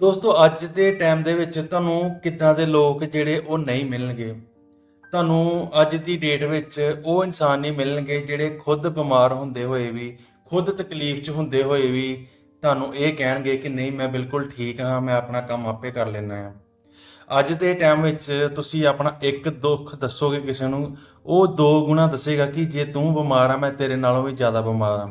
ਦੋਸਤੋ, ਅੱਜ ਦੇ ਟਾਈਮ ਦੇ ਵਿੱਚ ਤੁਹਾਨੂੰ ਕਿੱਦਾਂ ਦੇ ਲੋਕ ਜਿਹੜੇ ਉਹ ਨਹੀਂ ਮਿਲਣਗੇ? ਤੁਹਾਨੂੰ ਅੱਜ ਦੀ ਡੇਟ ਵਿੱਚ ਉਹ ਇਨਸਾਨ ਨਹੀਂ ਮਿਲਣਗੇ ਜਿਹੜੇ ਖੁਦ ਬਿਮਾਰ ਹੁੰਦੇ ਹੋਏ ਵੀ, ਖੁਦ ਤਕਲੀਫ 'ਚ ਹੁੰਦੇ ਹੋਏ ਵੀ ਤੁਹਾਨੂੰ ਇਹ ਕਹਿਣਗੇ ਕਿ ਨਹੀਂ, ਮੈਂ ਬਿਲਕੁਲ ਠੀਕ ਹਾਂ, ਮੈਂ ਆਪਣਾ ਕੰਮ ਆਪੇ ਕਰ ਲੈਣਾ ਆ ਅੱਜ ਦੇ ਟਾਈਮ ਵਿੱਚ ਤੁਸੀਂ ਆਪਣਾ ਇੱਕ ਦੁੱਖ ਦੱਸੋਗੇ ਕਿਸੇ ਨੂੰ, ਉਹ ਦੋ ਗੁਣਾ ਦੱਸੇਗਾ ਕਿ ਜੇ ਤੂੰ ਬਿਮਾਰ ਆ, ਮੈਂ ਤੇਰੇ ਨਾਲੋਂ ਵੀ ਜ਼ਿਆਦਾ ਬਿਮਾਰ ਆ।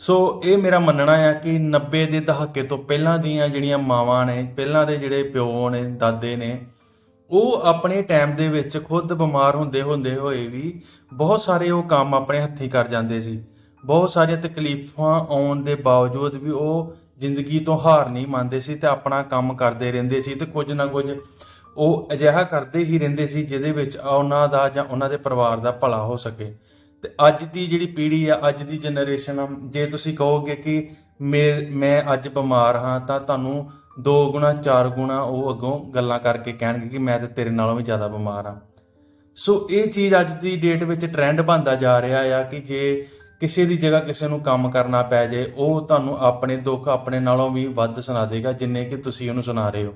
ਸੋ ਇਹ ਮੇਰਾ ਮੰਨਣਾ ਆ ਕਿ 90 ਦੇ ਦਹਾਕੇ ਤੋਂ ਪਹਿਲਾਂ ਦੀਆਂ ਜਿਹੜੀਆਂ ਮਾਵਾਂ ਨੇ, ਪਹਿਲਾਂ ਦੇ ਜਿਹੜੇ ਪਿਓ ਨੇ, ਦਾਦੇ ਨੇ, ਉਹ ਆਪਣੇ ਟਾਈਮ ਦੇ ਵਿੱਚ ਖੁਦ ਬਿਮਾਰ ਹੁੰਦੇ ਹੁੰਦੇ ਹੋਏ ਵੀ ਬਹੁਤ ਸਾਰੇ ਉਹ ਕੰਮ ਆਪਣੇ ਹੱਥੀਂ ਕਰ ਜਾਂਦੇ ਸੀ। ਬਹੁਤ ਸਾਰੀਆਂ ਤਕਲੀਫਾਂ ਆਉਣ ਦੇ ਬਾਵਜੂਦ ਵੀ ਉਹ ਜ਼ਿੰਦਗੀ ਤੋਂ ਹਾਰ ਨਹੀਂ ਮੰਨਦੇ ਸੀ ਤੇ ਆਪਣਾ ਕੰਮ ਕਰਦੇ ਰਹਿੰਦੇ ਸੀ ਤੇ ਕੁਝ ਨਾ ਕੁਝ ਉਹ ਅਜਿਹਾ ਕਰਦੇ ਹੀ ਰਹਿੰਦੇ ਸੀ ਜਿਹਦੇ ਵਿੱਚ ਉਹਨਾਂ ਦਾ ਜਾਂ ਉਹਨਾਂ ਦੇ ਪਰਿਵਾਰ ਦਾ ਭਲਾ ਹੋ ਸਕੇ। ਤੇ ਅੱਜ ਦੀ ਜਿਹੜੀ ਪੀੜ੍ਹੀ ਆ, ਅੱਜ ਦੀ ਜਨਰੇਸ਼ਨ ਆ, ਜੇ ਤੁਸੀਂ ਕਹੋਗੇ ਕਿ ਮੇ- ਮੈਂ ਅੱਜ ਬਿਮਾਰ ਹਾਂ, ਤਾਂ ਤੁਹਾਨੂੰ ਦੋ ਗੁਣਾ, ਚਾਰ ਗੁਣਾ ਉਹ ਅੱਗੋਂ ਗੱਲਾਂ ਕਰਕੇ ਕਹਿਣਗੇ ਕਿ ਮੈਂ ਤੇ ਤੇਰੇ ਨਾਲੋਂ ਵੀ ਜ਼ਿਆਦਾ ਬਿਮਾਰ ਹਾਂ। ਸੋ ਇਹ ਚੀਜ਼ ਅੱਜ ਦੀ ਡੇਟ ਵਿੱਚ ਟ੍ਰੈਂਡ ਬਣਦਾ ਜਾ ਰਿਹਾ ਆ ਕਿ ਜੇ ਕਿਸੇ ਦੀ ਜਗ੍ਹਾ ਕਿਸੇ ਨੂੰ ਕੰਮ ਕਰਨਾ ਪੈ ਜਾਏ, ਉਹ ਤੁਹਾਨੂੰ ਆਪਣੇ ਦੁੱਖ ਆਪਣੇ ਨਾਲੋਂ ਵੀ ਵੱਧ ਸੁਣਾ ਦੇਗਾ, ਜਿੰਨੇ ਕਿ ਤੁਸੀਂ ਉਹਨੂੰ ਸੁਣਾ ਰਹੇ ਹੋ।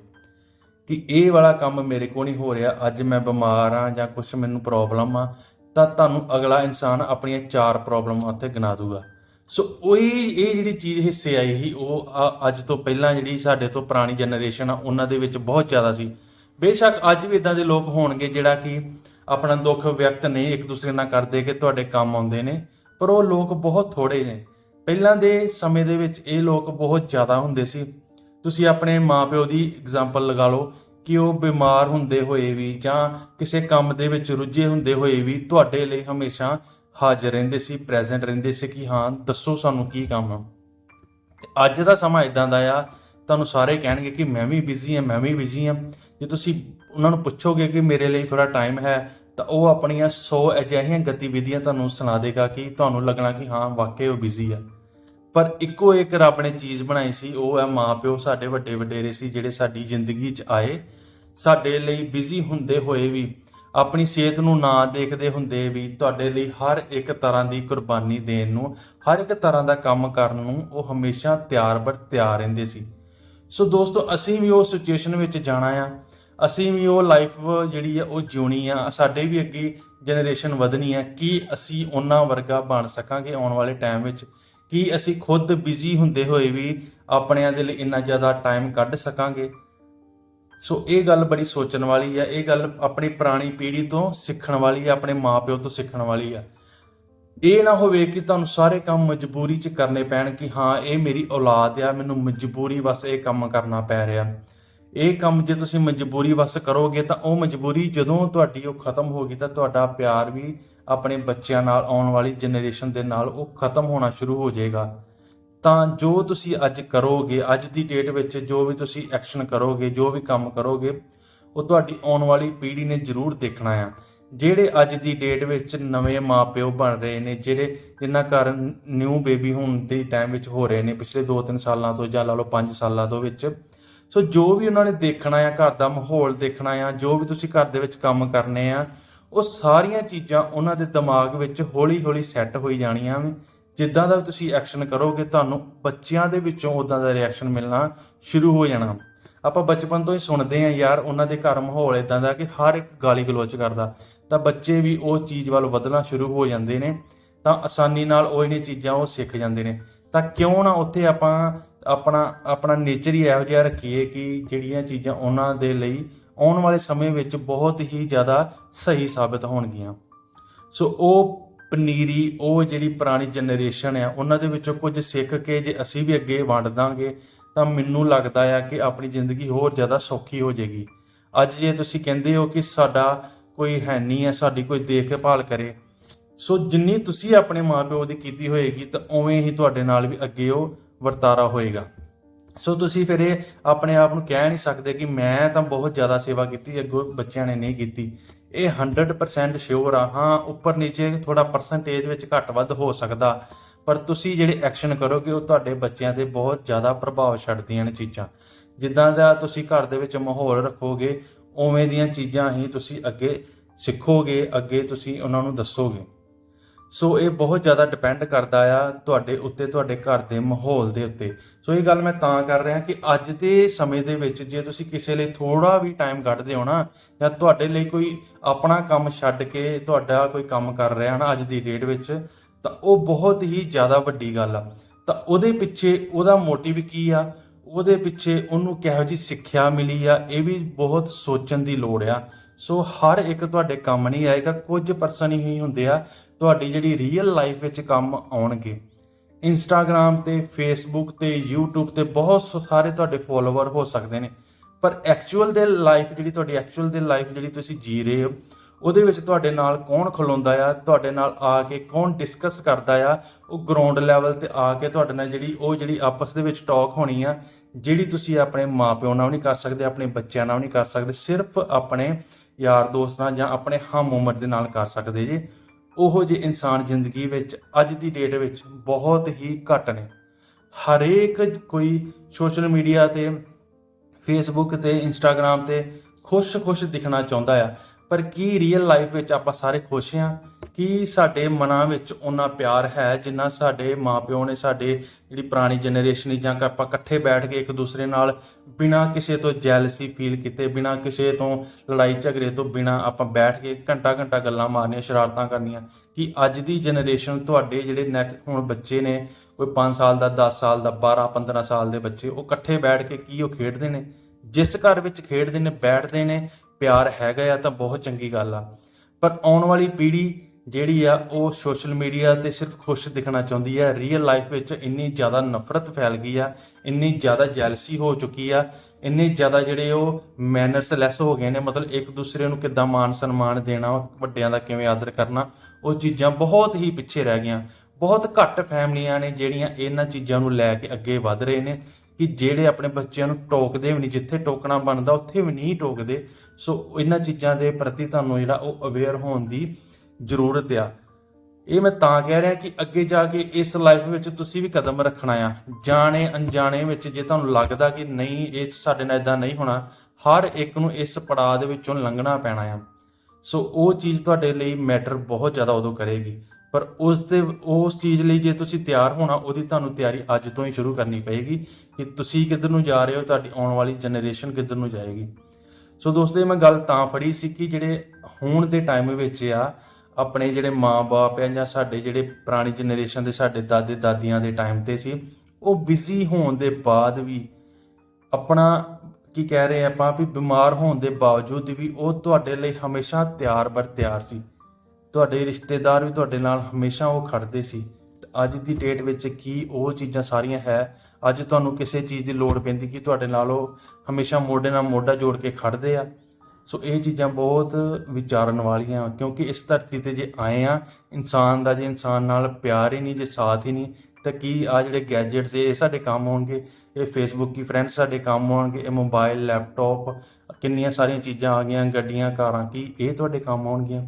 ਕਿ ਇਹ ਵਾਲਾ ਕੰਮ ਮੇਰੇ ਕੋਲ ਨਹੀਂ ਹੋ ਰਿਹਾ, ਅੱਜ ਮੈਂ ਬਿਮਾਰ ਆ ਜਾਂ ਕੁਝ ਮੈਨੂੰ ਪ੍ਰੋਬਲਮ ਆ ਤਾਂ ਤੁਹਾਨੂੰ ਅਗਲਾ ਇਨਸਾਨ ਆਪਣੀਆਂ ਚਾਰ ਪ੍ਰੋਬਲਮਾਂ ਉੱਥੇ ਗਿਣਾ ਦੂਗਾ। ਸੋ ਉਹੀ ਇਹ ਜਿਹੜੀ ਚੀਜ਼ ਹਿੱਸੇ ਆਈ ਸੀ, ਉਹ ਅ- ਅੱਜ ਤੋਂ ਪਹਿਲਾਂ ਜਿਹੜੀ ਸਾਡੇ ਤੋਂ ਪੁਰਾਣੀ ਜਨਰੇਸ਼ਨ ਆ, ਉਹਨਾਂ ਦੇ ਵਿੱਚ ਬਹੁਤ ਜ਼ਿਆਦਾ ਸੀ। ਬੇਸ਼ੱਕ ਅੱਜ ਵੀ ਇਦਾਂ ਦੇ ਲੋਕ ਹੋਣਗੇ ਜਿਹੜਾ ਕਿ ਆਪਣਾ ਦੁੱਖ ਵਿਅਕਤ ਨਹੀਂ ਇੱਕ ਦੂਸਰੇ ਨਾਲ ਕਰਦੇ ਕਿ ਤੁਹਾਡੇ ਕੰਮ ਆਉਂਦੇ ਨੇ, ਪਰ ਉਹ ਲੋਕ ਬਹੁਤ ਥੋੜੇ ਨੇ। ਪਹਿਲਾਂ ਦੇ ਸਮੇਂ ਦੇ ਵਿੱਚ ਇਹ ਲੋਕ ਬਹੁਤ ਜ਼ਿਆਦਾ ਹੁੰਦੇ ਸੀ। ਤੁਸੀਂ ਆਪਣੇ ਮਾਪਿਓ ਦੀ ਐਗਜ਼ਾਮਪਲ ਲਗਾ ਲਓ। ਕਿ ਉਹ ਬਿਮਾਰ ਹੁੰਦੇ ਹੋਏ ਵੀ ਜਾਂ ਕਿਸੇ ਕੰਮ ਦੇ ਵਿੱਚ ਰੁੱਝੇ ਹੁੰਦੇ ਹੋਏ ਵੀ ਤੁਹਾਡੇ ਲਈ ਹਮੇਸ਼ਾ ਹਾਜ਼ਰ ਰਹਿੰਦੇ ਸੀ ਪ੍ਰੈਜ਼ੈਂਟ ਰਹਿੰਦੇ ਸੀ ਕਿ ਹਾਂ, ਦੱਸੋ ਸਾਨੂੰ ਕੀ ਕੰਮ ਆ। ਅੱਜ ਦਾ ਸਮਾਂ ਇਦਾਂ ਦਾ ਆ, ਤੁਹਾਨੂੰ ਸਾਰੇ ਕਹਿਣਗੇ ਕਿ ਮੈਂ ਵੀ ਬਿਜ਼ੀ ਹਾਂ, ਮੈਂ ਵੀ ਬਿਜ਼ੀ ਹਾਂ। ਜੇ ਤੁਸੀਂ ਉਹਨਾਂ ਨੂੰ ਪੁੱਛੋਗੇ ਕਿ ਮੇਰੇ ਲਈ ਥੋੜਾ ਟਾਈਮ ਹੈ, ਤਾਂ ਉਹ ਆਪਣੀਆਂ 100 ਅਜਿਹੀਆਂ ਗਤੀਵਿਧੀਆਂ ਤੁਹਾਨੂੰ ਸੁਣਾ ਦੇਗਾ ਕਿ ਤੁਹਾਨੂੰ ਲੱਗਣਾ ਕਿ ਹਾਂ, ਵਾਕਈ ਉਹ ਬਿਜ਼ੀ ਆ। ਪਰ ਇੱਕੋ ਇੱਕ ਰੱਬ ਨੇ ਚੀਜ਼ ਬਣਾਈ ਸੀ, ਉਹ ਹੈ ਮਾਪਿਓ ਸਾਡੇ ਵੱਡੇ ਵਡੇਰੇ ਸੀ, ਜਿਹੜੇ ਸਾਡੀ ਜ਼ਿੰਦਗੀ 'ਚ ਆਏ। ਸਾਡੇ ਲਈ ਬਿਜ਼ੀ ਹੁੰਦੇ ਹੋਏ ਵੀ, ਆਪਣੀ ਸਿਹਤ ਨੂੰ ਨਾ ਦੇਖਦੇ ਹੁੰਦੇ ਵੀ, ਤੁਹਾਡੇ ਲਈ ਹਰ ਇੱਕ ਤਰ੍ਹਾਂ ਦੀ ਕੁਰਬਾਨੀ ਦੇਣ ਨੂੰ, ਹਰ ਇੱਕ ਤਰ੍ਹਾਂ ਦਾ ਕੰਮ ਕਰਨ ਨੂੰ ਉਹ ਹਮੇਸ਼ਾ ਤਿਆਰ ਬਰ ਤਿਆਰ ਰਹਿੰਦੇ ਸੀ। ਸੋ ਦੋਸਤੋ, ਅਸੀਂ ਵੀ ਉਹ ਸਿਚੁਏਸ਼ਨ ਵਿੱਚ ਜਾਣਾ ਆ। ਅਸੀਂ ਵੀ ਉਹ ਲਾਈਫ ਜਿਹੜੀ ਆ, ਉਹ ਜਿਉਣੀ ਆ। ਸਾਡੇ ਵੀ ਅੱਗੇ ਜਨਰੇਸ਼ਨ ਵਧਣੀ ਆ ਕੀ ਅਸੀਂ ਉਹਨਾਂ ਵਰਗਾ ਬਣ ਸਕਾਂਗੇ ਆਉਣ ਵਾਲੇ ਟਾਈਮ ਵਿੱਚ। ਕੀ ਅਸੀਂ ਖੁਦ ਬਿਜ਼ੀ ਹੁੰਦੇ ਹੋਏ ਵੀ ਆਪਣਿਆਂ ਦੇ ਲਈ ਇੰਨਾ ਜ਼ਿਆਦਾ ਟਾਈਮ ਕੱਢ ਸਕਾਂਗੇ? ਸੋ ਇਹ ਗੱਲ ਬੜੀ ਸੋਚਣ ਵਾਲੀ ਆ, ਇਹ ਗੱਲ ਆਪਣੀ ਪੁਰਾਣੀ ਪੀੜ੍ਹੀ ਤੋਂ ਸਿੱਖਣ ਵਾਲੀ ਆ, ਆਪਣੇ ਮਾਪਿਓ ਤੋਂ ਸਿੱਖਣ ਵਾਲੀ ਆ। ਇਹ ਨਾ ਹੋਵੇ ਕਿ ਤੁਹਾਨੂੰ ਸਾਰੇ ਕੰਮ ਮਜਬੂਰੀ 'ਚ ਕਰਨੇ ਪੈਣ ਕਿ ਹਾਂ, ਇਹ ਮੇਰੀ ਔਲਾਦ ਆ, ਮੈਨੂੰ ਮਜਬੂਰੀ ਬਸ ਇਹ ਕੰਮ ਕਰਨਾ ਪੈ ਰਿਹਾ। ਇਹ ਕੰਮ ਜੇ ਤੁਸੀਂ ਮਜਬੂਰੀ ਬਸ ਕਰੋਗੇ ਤਾਂ ਉਹ ਮਜਬੂਰੀ ਜਦੋਂ ਤੁਹਾਡੀ ਉਹ ਖਤਮ ਹੋਗੀ ਤਾਂ ਤੁਹਾਡਾ ਪਿਆਰ ਵੀ ਆਪਣੇ ਬੱਚਿਆਂ ਨਾਲ ਆਉਣ ਵਾਲੀ ਜਨਰੇਸ਼ਨ ਦੇ ਨਾਲ ਉਹ ਖਤਮ ਹੋਣਾ ਸ਼ੁਰੂ ਹੋ ਜਾਏਗਾ। ਤਾਂ ਜੋ ਤੁਸੀਂ ਅੱਜ ਕਰੋਗੇ, ਅੱਜ ਦੀ ਡੇਟ ਵਿੱਚ ਜੋ ਵੀ ਤੁਸੀਂ ਐਕਸ਼ਨ ਕਰੋਗੇ, ਜੋ ਵੀ ਕੰਮ ਕਰੋਗੇ, ਉਹ ਤੁਹਾਡੀ ਆਉਣ ਵਾਲੀ ਪੀੜ੍ਹੀ ਨੇ ਜ਼ਰੂਰ ਦੇਖਣਾ ਆ। ਜਿਹੜੇ ਅੱਜ ਦੀ ਡੇਟ ਵਿੱਚ ਨਵੇਂ ਮਾਪਿਓ ਬਣ ਰਹੇ ਨੇ, ਜਿਹੜੇ ਜਿਨ੍ਹਾਂ ਕਾਰਨ ਨਿਊ ਬੇਬੀ ਹੋਣ ਦੇ ਟਾਈਮ ਵਿੱਚ ਹੋ ਰਹੇ ਨੇ, ਪਿਛਲੇ 2-3 ਸਾਲਾਂ ਤੋਂ ਜਾਂ ਲਾ ਲਓ 5 ਸਾਲਾਂ ਤੋਂ ਵਿੱਚ, ਸੋ ਜੋ ਵੀ ਉਹਨਾਂ ਨੇ ਦੇਖਣਾ ਆ, ਘਰ ਦਾ ਮਾਹੌਲ ਦੇਖਣਾ ਆ, ਜੋ ਵੀ ਤੁਸੀਂ ਘਰ ਦੇ ਵਿੱਚ ਕੰਮ ਕਰਨੇ ਆ ਉਹ ਸਾਰੀਆਂ ਚੀਜ਼ਾਂ ਉਹਨਾਂ ਦੇ ਦਿਮਾਗ ਵਿੱਚ ਹੌਲੀ-ਹੌਲੀ ਸੈੱਟ ਹੋਈ ਜਾਣੀਆਂ ਨੇ। ਜਿੱਦਾਂ ਦਾ ਵੀ ਤੁਸੀਂ ਐਕਸ਼ਨ ਕਰੋਗੇ, ਤੁਹਾਨੂੰ ਬੱਚਿਆਂ ਦੇ ਵਿੱਚੋਂ ਉਦਾਂ ਦਾ ਰਿਐਕਸ਼ਨ ਮਿਲਣਾ ਸ਼ੁਰੂ ਹੋ ਜਾਣਾ। ਆਪਾਂ ਬਚਪਨ ਤੋਂ ਹੀ ਸੁਣਦੇ ਆਂ ਯਾਰ, ਉਹਨਾਂ ਦੇ ਘਰ ਮਾਹੌਲ ਇਦਾਂ ਦਾ ਕਿ ਹਰ ਇੱਕ ਗਾਲੀ ਗਲੋਚ ਕਰਦਾ। ਤਾਂ ਬੱਚੇ ਵੀ ਉਹ ਚੀਜ਼ ਵੱਲ ਵਧਣਾ ਸ਼ੁਰੂ ਹੋ ਜਾਂਦੇ ਨੇ। ਤਾਂ ਆਸਾਨੀ ਨਾਲ ਉਹ ਇਹਨੇ ਚੀਜ਼ਾਂ ਉਹ ਸਿੱਖ ਜਾਂਦੇ ਨੇ। ਤਾਂ ਕਿਉਂ ਨਾ ਉੱਥੇ ਆਪਾਂ ਆਪਣਾ ਆਪਣਾ ਨੇਚਰ ਹੀ ਇਹੋ ਜਿਹਾ ਰੱਖੀਏ ਕਿ ਜਿਹੜੀਆਂ ਚੀਜ਼ਾਂ ਉਹਨਾਂ ਦੇ ਲਈ ਆਉਣ ਵਾਲੇ ਸਮੇਂ ਵਿੱਚ ਬਹੁਤ ਹੀ ਜ਼ਿਆਦਾ ਸਹੀ ਸਾਬਤ ਹੋਣਗੀਆਂ। ਸੋ ਉਹ ਪਨੀਰੀ, ਉਹ ਜਿਹੜੀ ਪੁਰਾਣੀ ਜਨਰੇਸ਼ਨ ਆ, ਉਹਨਾਂ ਦੇ ਵਿੱਚੋਂ ਕੁਝ ਸਿੱਖ ਕੇ ਜੇ ਅਸੀਂ ਵੀ ਅੱਗੇ ਵੰਡ ਦਾਂਗੇ, ਤਾਂ ਮੈਨੂੰ ਲੱਗਦਾ ਆ ਕਿ ਆਪਣੀ ਜ਼ਿੰਦਗੀ ਹੋਰ ਜ਼ਿਆਦਾ ਸੌਖੀ ਹੋ ਜਾਏਗੀ। ਅੱਜ ਜੇ ਤੁਸੀਂ ਕਹਿੰਦੇ ਹੋ ਕਿ ਸਾਡਾ ਕੋਈ ਹੈ ਨਹੀਂ ਹੈ ਸਾਡੀ ਕੋਈ ਦੇਖਭਾਲ ਕਰੇ, ਸੋ ਜਿੰਨੀ ਤੁਸੀਂ ਆਪਣੇ ਮਾਪਿਓ ਦੀ ਕੀਤੀ ਹੋਏਗੀ, ਤਾਂ ਉਵੇਂ ਹੀ ਤੁਹਾਡੇ ਨਾਲ ਵੀ ਅੱਗੇ ਉਹ ਵਰਤਾਰਾ ਹੋਏਗਾ। ਸੋ ਤੁਸੀਂ ਫਿਰ ਇਹ ਆਪਣੇ ਆਪ ਨੂੰ ਕਹਿ ਨਹੀਂ ਸਕਦੇ ਕਿ ਮੈਂ ਤਾਂ ਬਹੁਤ ਜ਼ਿਆਦਾ ਸੇਵਾ ਕੀਤੀ, ਅੱਗੋਂ ਬੱਚਿਆਂ ਨੇ ਨਹੀਂ ਕੀਤੀ। ਇਹ 100% ਸ਼ੋਰ ਆ। ਹਾਂ, ਉੱਪਰ ਨੀਚੇ ਥੋੜਾ ਪਰਸੈਂਟੇਜ ਵਿੱਚ ਘੱਟ ਵੱਧ ਹੋ ਸਕਦਾ, ਪਰ ਤੁਸੀਂ ਜਿਹੜੇ ਐਕਸ਼ਨ ਕਰੋਗੇ, ਉਹ ਤੁਹਾਡੇ ਬੱਚਿਆਂ ਤੇ ਬਹੁਤ ਜ਼ਿਆਦਾ ਪ੍ਰਭਾਵ ਛੱਡਦੀਆਂ ਨੇ ਚੀਜ਼ਾਂ। ਜਿੱਦਾਂ ਦਾ ਤੁਸੀਂ ਘਰ ਦੇ ਵਿੱਚ ਮਾਹੌਲ ਰੱਖੋਗੇ, ਉਵੇਂ ਦੀਆਂ ਚੀਜ਼ਾਂ ਹੀ ਤੁਸੀਂ ਅੱਗੇ ਸਿੱਖੋਗੇ, ਅੱਗੇ ਤੁਸੀਂ ਉਹਨਾਂ ਨੂੰ ਦੱਸੋਗੇ। ਸੋ ਇਹ ਬਹੁਤ ਜ਼ਿਆਦਾ ਡਿਪੈਂਡ ਕਰਦਾ ਆ ਤੁਹਾਡੇ ਉੱਤੇ, ਤੁਹਾਡੇ ਘਰ ਦੇ ਮਾਹੌਲ ਦੇ ਉੱਤੇ। ਸੋ ਇਹ ਗੱਲ ਮੈਂ ਤਾਂ ਕਰ ਰਿਹਾ ਕਿ ਅੱਜ ਦੇ ਸਮੇਂ ਦੇ ਵਿੱਚ ਜੇ ਤੁਸੀਂ ਕਿਸੇ ਲਈ ਥੋੜਾ ਵੀ ਟਾਈਮ ਕੱਢਦੇ ਹੋ ਨਾ, ਜਾਂ ਤੁਹਾਡੇ ਲਈ ਕੋਈ ਆਪਣਾ ਕੰਮ ਛੱਡ ਕੇ ਤੁਹਾਡਾ ਕੋਈ ਕੰਮ ਕਰ ਰਿਹਾ ਨਾ ਅੱਜ ਦੀ ਡੇਟ ਵਿੱਚ, ਤਾਂ ਉਹ ਬਹੁਤ ਹੀ ਜ਼ਿਆਦਾ ਵੱਡੀ ਗੱਲ ਆ। ਤਾਂ ਉਹਦੇ ਪਿੱਛੇ ਉਹਦਾ ਮੋਟਿਵ ਕੀ ਆ? ਉਹਦੇ ਪਿੱਛੇ ਉਹਨੂੰ ਕਿਹੋ ਜੀ ਸਿੱਖਿਆ ਮਿਲੀ ਆ? ਇਹ ਵੀ ਬਹੁਤ ਸੋਚਣ ਦੀ ਲੋੜ ਆ। ਸੋ ਹਰ ਇੱਕ ਤੁਹਾਡੇ ਕੰਮ ਨਹੀਂ ਆਏਗਾ, ਕੁਝ ਪਰਸਨ ਹੀ ਹੁੰਦੇ ਆ ਤੁਹਾਡੀ ਜਿਹੜੀ ਰੀਅਲ ਲਾਈਫ ਵਿੱਚ ਕੰਮ ਆਉਣਗੇ। ਇੰਸਟਾਗ੍ਰam ਤੇ ਫੇਸਬੁੱਕ ਤੇ, YouTube ਤੇ ਬਹੁਤ ਸ- ਸਾਰੇ ਤੁਹਾਡੇ ਫੋਲੋਵਰ ਹੋ ਸਕਦੇ ਨੇ। ਪਰ ਐਕਚੁਅਲ ਦੇ ਲਾਈਫ ਜਿਹੜੀ ਤੁਹਾਡੀ ਐਕਚੁਅਲ ਦੇ ਲਾਈਫ ਜਿਹੜੀ ਤੁਸੀਂ ਜੀ ਰਹੇ ਹੋ, ਉਹਦੇ ਵਿੱਚ ਤੁਹਾਡੇ ਨਾਲ ਕੌਣ ਖਲੋਂਦਾ ਆ, ਤੁਹਾਡੇ ਨਾਲ ਆ ਕੇ ਕੌਣ ਡਿਸਕਸ ਕਰਦਾ ਆ, ਉਹ ਗਰਾਊਂਡ ਲੈਵਲ ਤੇ ਆ ਕੇ ਤੁਹਾਡੇ ਨਾਲ ਜਿਹੜੀ, ਉਹ ਜਿਹੜੀ ਆਪਸ ਦੇ ਵਿੱਚ ਟਾਕ ਹੋਣੀ ਆ, ਜਿਹੜੀ ਤੁਸੀਂ ਆਪਣੇ ਮਾਪਿਓ ਨਾਲ ਵੀ ਨਹੀਂ ਕਰ ਸਕਦੇ, ਆਪਣੇ ਬੱਚਿਆਂ ਨਾਲ ਨਹੀਂ ਕਰ ਸਕਦੇ, ਸਿਰਫ ਆਪਣੇ ਯਾਰ ਦੋਸਤ ਨਾਲ ਜਾਂ ਆਪਣੇ ਹਮ ਉਮਰ ਦੇ ਨਾਲ ਕਰ ਸਕਦੇ ਜੀ। ਉਹੋ ਜਿਹੇ ਇਨਸਾਨ ਜ਼ਿੰਦਗੀ ਵਿੱਚ ਅੱਜ ਦੀ ਡੇਟ ਵਿੱਚ ਬਹੁਤ ਹੀ ਘੱਟ ਨੇ। ਹਰੇਕ ਕੋਈ ਸੋਸ਼ਲ ਮੀਡੀਆ ਤੇ ਫੇਸਬੁੱਕ ਤੇ ਇੰਸਟਾਗ੍ਰam ਤੇ ਖੁਸ਼-ਖੁਸ਼ ਦਿਖਣਾ ਚਾਹੁੰਦਾ ਆ। ਪਰ ਕੀ ਰੀਅਲ ਲਾਈਫ ਵਿੱਚ ਆਪਾਂ ਸਾਰੇ ਖੁਸ਼ ਆ? ਕੀ ਸਾਡੇ ਮਨਾਂ ਵਿੱਚ ਉਹਨਾਂ ਪਿਆਰ ਹੈ ਜਿੰਨਾ ਸਾਡੇ ਮਾਪਿਓ ਨੇ ਸਾਡੇ ਜਿਹੜੀ ਪੁਰਾਣੀ ਜਨਰੇਸ਼ਨ ਜਾਂ ਆਪਾਂ ਇਕੱਠੇ ਬੈਠ ਕੇ ਇੱਕ ਦੂਸਰੇ ਨਾਲ ਬਿਨਾਂ ਕਿਸੇ ਤੋਂ ਜੈਲਸੀ ਫੀਲ ਕੀਤੇ, ਬਿਨਾਂ ਕਿਸੇ ਤੋਂ ਲੜਾਈ ਝਗੜੇ ਤੋਂ ਬਿਨਾਂ ਆਪਾਂ ਬੈਠ ਕੇ ਘੰਟਾ ਘੰਟਾ ਗੱਲਾਂ ਮਾਰਨੀਆਂ, ਸ਼ਰਾਰਤਾਂ ਕਰਨੀਆਂ। ਕਿ ਅੱਜ ਦੀ ਜਨਰੇਸ਼ਨ ਤੁਹਾਡੇ ਜਿਹੜੇ ਨੈਕਸਟ ਹੁਣ ਬੱਚੇ ਨੇ, ਕੋਈ 5 ਸਾਲ ਦਾ 10 ਸਾਲ ਦਾ 12 15 ਸਾਲ ਦੇ ਬੱਚੇ, ਉਹ ਇਕੱਠੇ ਬੈਠ ਕੇ ਕੀ ਉਹ ਖੇਡਦੇ ਨੇ? ਜਿਸ ਘਰ ਵਿੱਚ ਖੇਡਦੇ ਨੇ, ਬੈਠਦੇ ਨੇ, ਪਿਆਰ ਹੈਗਾ ਆ ਤਾਂ ਬਹੁਤ ਚੰਗੀ ਗੱਲ ਆ। ਪਰ ਆਉਣ ਵਾਲੀ ਪੀੜ੍ਹੀ ਜਿਹੜੀ ਆ ਉਹ ਸੋਸ਼ਲ ਮੀਡੀਆ ਤੇ ਸਿਰਫ ਖੁਸ਼ ਦਿਖਣਾ ਚਾਹੁੰਦੀ ਆ। ਰੀਅਲ ਲਾਈਫ ਵਿੱਚ ਇੰਨੀ ਜ਼ਿਆਦਾ ਨਫ਼ਰਤ ਫੈਲ ਗਈ ਆ, ਇੰਨੀ ਜ਼ਿਆਦਾ ਜੈਲਸੀ ਹੋ ਚੁੱਕੀ ਆ, ਇੰਨੇ ਜ਼ਿਆਦਾ ਜਿਹੜੇ ਉਹ ਮੈਨਰਸ ਲੈਸ ਹੋ ਗਏ ਨੇ, ਮਤਲਬ ਇੱਕ ਦੂਸਰੇ ਨੂੰ ਕਿੱਦਾਂ ਮਾਨ ਸਨਮਾਨ ਦੇਣਾ, ਵੱਡਿਆਂ ਦਾ ਕਿਵੇਂ ਆਦਰ ਕਰਨਾ, ਉਹ ਚੀਜ਼ਾਂ ਬਹੁਤ ਹੀ ਪਿੱਛੇ ਰਹਿ ਗਈਆਂ। ਬਹੁਤ ਘੱਟ ਫੈਮਲੀਆਂ ਨੇ ਜਿਹੜੀਆਂ ਇਹਨਾਂ ਚੀਜ਼ਾਂ ਨੂੰ ਲੈ ਕੇ ਅੱਗੇ ਵਧ ਰਹੇ ਨੇ ਕਿ ਜਿਹੜੇ ਆਪਣੇ ਬੱਚਿਆਂ ਨੂੰ ਟੋਕਦੇ ਵੀ ਨਹੀਂ, ਜਿੱਥੇ ਟੋਕਣਾ ਬਣਦਾ ਉੱਥੇ ਵੀ ਨਹੀਂ ਟੋਕਦੇ। ਸੋ ਇਹਨਾਂ ਚੀਜ਼ਾਂ ਦੇ ਪ੍ਰਤੀ ਤੁਹਾਨੂੰ ਜਿਹੜਾ ਉਹ ਅਵੇਅਰ ਹੋਣ ਦੀ ਜ਼ਰੂਰਤ ਆ। ਇਹ ਮੈਂ ਤਾਂ ਕਹਿ ਰਿਹਾ ਕਿ ਅੱਗੇ ਜਾ ਕੇ ਇਸ ਲਾਈਫ ਵਿੱਚ ਤੁਸੀਂ ਵੀ ਕਦਮ ਰੱਖਣਾ ਆ। ਜਾਣੇ ਅਣਜਾਣੇ ਵਿੱਚ ਜੇ ਤੁਹਾਨੂੰ ਲੱਗਦਾ ਕਿ ਨਹੀਂ, ਇਹ ਸਾਡੇ ਨਾਲ ਇਦਾਂ ਨਹੀਂ ਹੋਣਾ, ਹਰ ਇੱਕ ਨੂੰ ਇਸ ਪੜਾਅ ਦੇ ਵਿੱਚੋਂ ਲੰਘਣਾ ਪੈਣਾ ਆ। ਸੋ ਉਹ ਚੀਜ਼ ਤੁਹਾਡੇ ਲਈ ਮੈਟਰ ਬਹੁਤ ਜ਼ਿਆਦਾ ਉਦੋਂ ਕਰੇਗੀ। ਪਰ ਉਸ ਦੇ, ਉਸ ਚੀਜ਼ ਲਈ ਜੇ ਤੁਸੀਂ ਤਿਆਰ ਹੋਣਾ, ਉਹਦੀ ਤੁਹਾਨੂੰ ਤਿਆਰੀ ਅੱਜ ਤੋਂ ਹੀ ਸ਼ੁਰੂ ਕਰਨੀ ਪਏਗੀ ਕਿ ਤੁਸੀਂ ਕਿੱਧਰ ਨੂੰ ਜਾ ਰਹੇ ਹੋ, ਤੁਹਾਡੀ ਆਉਣ ਵਾਲੀ ਜਨਰੇਸ਼ਨ ਕਿੱਧਰ ਨੂੰ ਜਾਏਗੀ। ਸੋ ਦੋਸਤੋ, ਇਹ ਮੈਂ ਗੱਲ ਤਾਂ ਫੜੀ ਸੀ ਕਿ ਜਿਹੜੇ ਹੁਣ ਦੇ ਟਾਈਮ ਵਿੱਚ ਆ ਆਪਣੇ ਜਿਹੜੇ ਮਾਂ ਬਾਪ ਆ ਜਾਂ ਸਾਡੇ ਜਿਹੜੇ ਪੁਰਾਣੀ ਜਨਰੇਸ਼ਨ ਦੇ ਸਾਡੇ ਦਾਦੇ ਦਾਦੀਆਂ ਦੇ ਟਾਈਮ ਤੇ ਸੀ, ਉਹ ਬਿਜ਼ੀ ਹੋਣ ਦੇ ਬਾਅਦ ਵੀ ਆਪਣਾ ਕੀ ਕਹਿ ਰਹੇ ਆਪਾਂ ਵੀ ਬਿਮਾਰ ਹੋਣ ਦੇ ਬਾਵਜੂਦ ਵੀ ਉਹ ਤੁਹਾਡੇ ਲਈ ਹਮੇਸ਼ਾ ਤਿਆਰ ਬਰ ਤਿਆਰ ਸੀ। ਤੁਹਾਡੇ ਰਿਸ਼ਤੇਦਾਰ ਵੀ ਤੁਹਾਡੇ ਨਾਲ ਹਮੇਸ਼ਾ ਉਹ ਖੜਦੇ ਸੀ। ਅੱਜ ਦੀ ਡੇਟ ਵਿੱਚ ਕੀ ਉਹ ਚੀਜ਼ਾਂ ਸਾਰੀਆਂ ਹੈ? ਅੱਜ ਤੁਹਾਨੂੰ ਕਿਸੇ ਚੀਜ਼ ਦੀ ਲੋੜ ਪੈਂਦੀ ਕਿ ਤੁਹਾਡੇ ਨਾਲ ਉਹ ਹਮੇਸ਼ਾ ਮੋਢੇ ਨਾਲ ਮੋਢਾ ਜੋੜ ਕੇ ਖੜਦੇ ਆ। ਸੋ ਇਹ ਚੀਜ਼ਾਂ ਬਹੁਤ ਵਿਚਾਰਨ ਵਾਲੀਆਂ ਕਿਉਂਕਿ ਇਸ ਧਰਤੀ ਤੇ ਜੇ ਆਏ ਆ, ਇਨਸਾਨ ਦਾ ਜੇ ਇਨਸਾਨ ਨਾਲ ਪਿਆਰ ਹੀ ਨਹੀਂ, ਜੇ ਸਾਥ ਹੀ ਨਹੀਂ, ਤਾਂ ਕੀ ਆ ਜਿਹੜੇ ਗੈਜਟਸ ਇਹ ਸਾਡੇ ਕੰਮ ਆਉਣਗੇ? ਇਹ ਫੇਸਬੁੱਕ ਕੀ ਫਰੈਂਡਸ ਸਾਡੇ ਕੰਮ ਆਉਣਗੇ? ਇਹ ਮੋਬਾਈਲ ਲੈਪਟਾਪ ਕਿੰਨੀਆਂ ਸਾਰੀਆਂ ਚੀਜ਼ਾਂ ਆ ਗਈਆਂ, ਗੱਡੀਆਂ, ਕਾਰਾਂ, ਕੀ ਇਹ ਤੁਹਾਡੇ ਕੰਮ ਆਉਣਗੀਆਂ?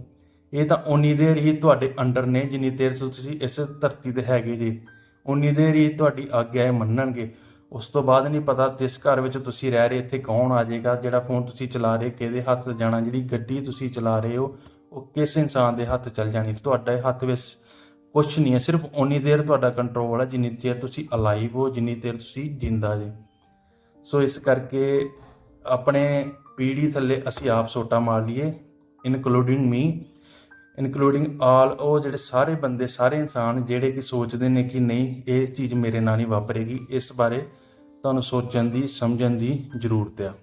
ਇਹ ਤਾਂ ਉਨੀ ਦੇਰ ਹੀ ਤੁਹਾਡੇ ਅੰਡਰ ਨੇ, ਜਿੰਨੀ ਦੇਰ ਤੁਸੀਂ ਇਸ ਧਰਤੀ ਤੇ ਹੈਗੇ ਜੀ, ਉਨੀ ਦੇਰ ਹੀ ਤੁਹਾਡੀ ਆਗਿਆ ਇਹ ਮੰਨਣਗੇ। ਉਸ ਤੋਂ ਬਾਅਦ ਨਹੀਂ ਪਤਾ ਜਿਸ ਘਰ ਵਿੱਚ ਤੁਸੀਂ ਰਹਿ ਰਹੇ, ਇੱਥੇ ਕੌਣ ਆ ਜਾਏਗਾ, ਜਿਹੜਾ ਫੋਨ ਤੁਸੀਂ ਚਲਾ ਰਹੇ, ਕਿਹਦੇ ਹੱਥ ਜਾਣਾ, ਜਿਹੜੀ ਗੱਡੀ ਤੁਸੀਂ ਚਲਾ ਰਹੇ ਹੋ, ਉਹ ਕਿਸ ਇਨਸਾਨ ਦੇ ਹੱਥ ਚੱਲ ਜਾਣੀ। ਤੁਹਾਡੇ ਹੱਥ ਵਿੱਚ ਕੁਝ ਨਹੀਂ ਹੈ, ਸਿਰਫ ਉਨੀ ਦੇਰ ਤੁਹਾਡਾ ਕੰਟਰੋਲ ਹੈ ਜਿੰਨੀ ਦੇਰ ਤੁਸੀਂ ਅਲਾਈਵ ਹੋ, ਜਿੰਨੀ ਦੇਰ ਤੁਸੀਂ ਜਿੰਦਾ ਜੇ। ਸੋ ਇਸ ਕਰਕੇ ਆਪਣੇ ਪੀੜੀ ਥੱਲੇ ਅਸੀਂ ਆਪ ਸੋਟਾ ਮਾਰ ਲਈਏ ਇਨਕਲੂਡਿੰਗ ਮੀ ਇਨਕਲੂਡਿੰਗ ਆਲ ਉਹ ਜਿਹੜੇ ਸਾਰੇ ਬੰਦੇ, ਸਾਰੇ ਇਨਸਾਨ ਜਿਹੜੇ ਕਿ ਸੋਚਦੇ ਨੇ ਕਿ ਨਹੀਂ, ਇਹ ਚੀਜ਼ ਮੇਰੇ ਨਾਲ ਨਹੀਂ ਵਾਪਰੇਗੀ, ਇਸ ਬਾਰੇ ਤੁਹਾਨੂੰ ਸੋਚਣ ਦੀ, ਸਮਝਣ ਦੀ ਜ਼ਰੂਰਤ ਆ।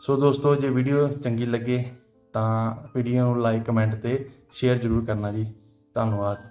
ਸੋ ਦੋਸਤੋ, ਜੇ ਵੀਡੀਓ ਚੰਗੀ ਲੱਗੇ ਤਾਂ ਵੀਡੀਓ ਨੂੰ ਲਾਈਕ, ਕਮੈਂਟ ਤੇ ਸ਼ੇਅਰ ਜ਼ਰੂਰ ਕਰਨਾ ਜੀ। ਧੰਨਵਾਦ।